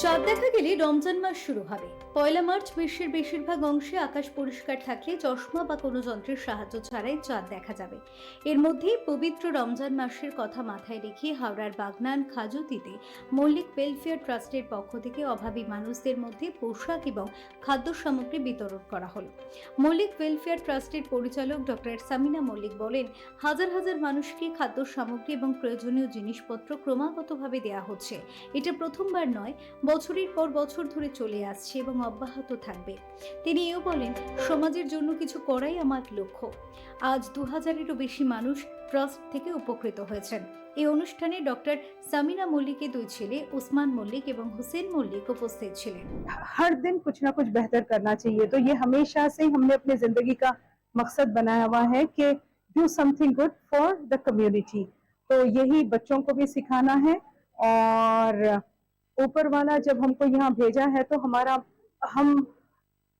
চাঁদ দেখা গেলে রমজান মাস শুরু হবে। পয়লা মার্চ বিশ্বের বেশিরভাগ অংশে আকাশ পরিষ্কার থাকলে চশমা বা কোনো যন্ত্রের সাহায্য ছাড়াই চাঁদ দেখা যাবে। এর মধ্যেই পবিত্র রমজান মাসের কথা মাথায় রেখে হাওড়ার বাগনান খাজুতিতে মল্লিক ওয়েলফেয়ার ট্রাস্টের পক্ষ থেকে অভাবী মানুষদের মধ্যে পোশাক এবং খাদ্য সামগ্রী বিতরণ করা হলো। মল্লিক ওয়েলফেয়ার ট্রাস্টের পরিচালক ডক্টর সামিনা মল্লিক বলেন, হাজার হাজার মানুষকে খাদ্য সামগ্রী এবং প্রয়োজনীয় জিনিসপত্র ক্রমাগতভাবে দেওয়া হচ্ছে। এটা প্রথমবার নয়, বছরের পর বছর ধরে চলে আসছে এবং অব্যাহত থাকবে তিনি এও বলেন সমাজের জন্য কিছু করাই আমার লক্ষ্য আজ দু হাজারেরও বেশি মানুষ ট্রাস্ট থেকে উপকৃত হয়েছেন এই অনুষ্ঠানে ডক্টর সামিনা মল্লিকের দুই ছেলে উসমান মল্লিক এবং হুসেন মল্লিক উপস্থিত ছিলেন हर दिन कुछ ना कुछ बेहतर करना चाहिए तो ये हमेशा से ही हमने अपनी जिंदगी का मकसद बनाया हुआ है कि do something good for the community तो यही बच्चों को भी सिखाना है और ऊपर वाला जब हमको यहाँ भेजा है तो हमारा हम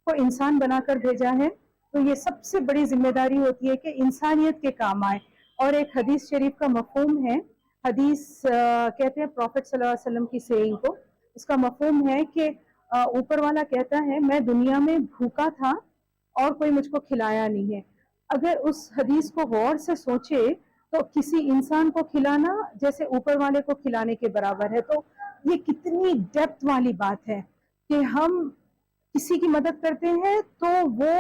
को इंसान बनाकर भेजा है तो ये सबसे बड़ी ज़िम्मेदारी होती है कि इंसानियत के काम आए। और एक हदीस शरीफ का मफहम है हदीस अ, कहते हैं प्रॉफिट वसल्लम की सेइंग को। उसका मफहूम है कि ऊपर वाला कहता है मैं दुनिया में भूखा था और कोई मुझको खिलाया नहीं है। अगर उस हदीस को गौर से सोचे तो किसी इंसान को खिलाना जैसे ऊपर वाले को खिलाने के बराबर है। तो ये कितनी डेप्थ वाली बात है कि हम किसी की मदद करते हैं तो वो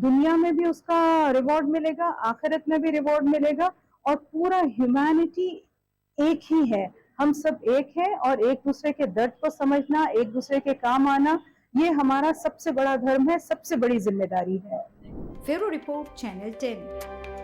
दुनिया में भी उसका रिवॉर्ड मिलेगा, आखिरत में भी रिवॉर्ड मिलेगा और पूरा ह्यूमैनिटी एक ही है। हम सब एक है और एक दूसरे के दर्द को समझना, एक दूसरे के काम आना, ये हमारा सबसे बड़ा धर्म है, सबसे बड़ी ज़िम्मेदारी है। फेरो रिपोर्ट, चैनल टेन।